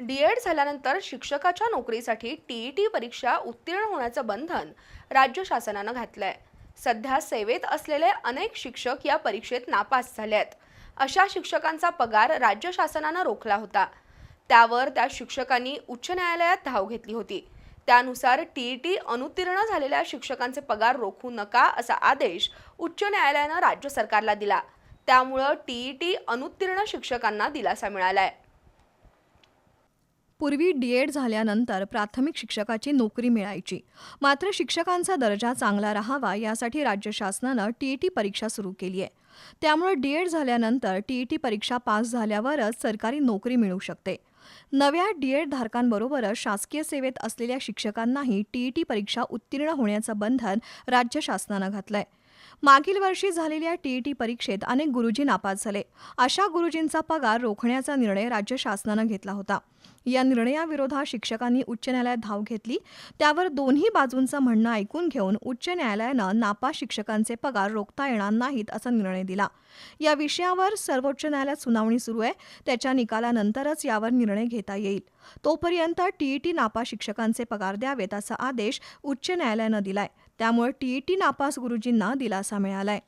D.Ed झाल्यानंतर शिक्षकाच्या नोकरीसाठी टीईटी परीक्षा उत्तीर्ण होण्याचं बंधन राज्य शासनानं घातलंय. सध्या सेवेत असलेले अनेक शिक्षक या परीक्षेत नापास झाले आहेत अशा शिक्षकांचा पगार राज्य शासनानं रोखला होता. त्यावर त्या शिक्षकांनी उच्च न्यायालयात धाव घेतली होती. त्यानुसार टीईटी अनुत्तीर्ण झालेल्या शिक्षकांचे पगार रोखू नका असा आदेश उच्च न्यायालयानं राज्य सरकारला दिला. त्यामुळं टीईटी अनुत्तीर्ण शिक्षकांना दिलासा मिळाला आहे पूर्वी डी एड झाल्यानंतर प्राथमिक शिक्षकाची नोकरी मिळायची. मात्र शिक्षकांचा दर्जा चांगला राहावा यासाठी राज्य शासनानं टीईटी परीक्षा सुरू केली आहे. त्यामुळे डी एड झाल्यानंतर टीईटी परीक्षा पास झाल्यावरच सरकारी नोकरी मिळू शकते. नव्या डी एड धारकांबरोबरच शासकीय सेवेत असलेल्या शिक्षकांनाही टीईटी परीक्षा उत्तीर्ण होण्याचं बंधन राज्य शासनानं घातलंय. मागील वर्षी झालेल्या टीईटी परीक्षेत अनेक गुरुजी नापास झाले. अशा गुरुजींचा पगार रोखण्याचा निर्णय राज्य शासनानं घेतला होता. या निर्णयाविरोधात शिक्षकांनी उच्च न्यायालयात धाव घेतली. त्यावर दोन्ही बाजूंचं म्हणणं ऐकून घेऊन उच्च न्यायालयानं नापास शिक्षकांचे पगार रोखता येणार नाहीत असा निर्णय दिला. या विषयावर सर्वोच्च न्यायालयात सुनावणी सुरू आहे. त्याच्या निकालानंतरच यावर निर्णय घेता येईल. तोपर्यंत टीईटी नापास शिक्षकांचे पगार द्यावेत असा आदेश उच्च न्यायालयानं दिलाय. त्यामुळे टीईटी नापास गुरुजींना दिला दिलासा मिळालाय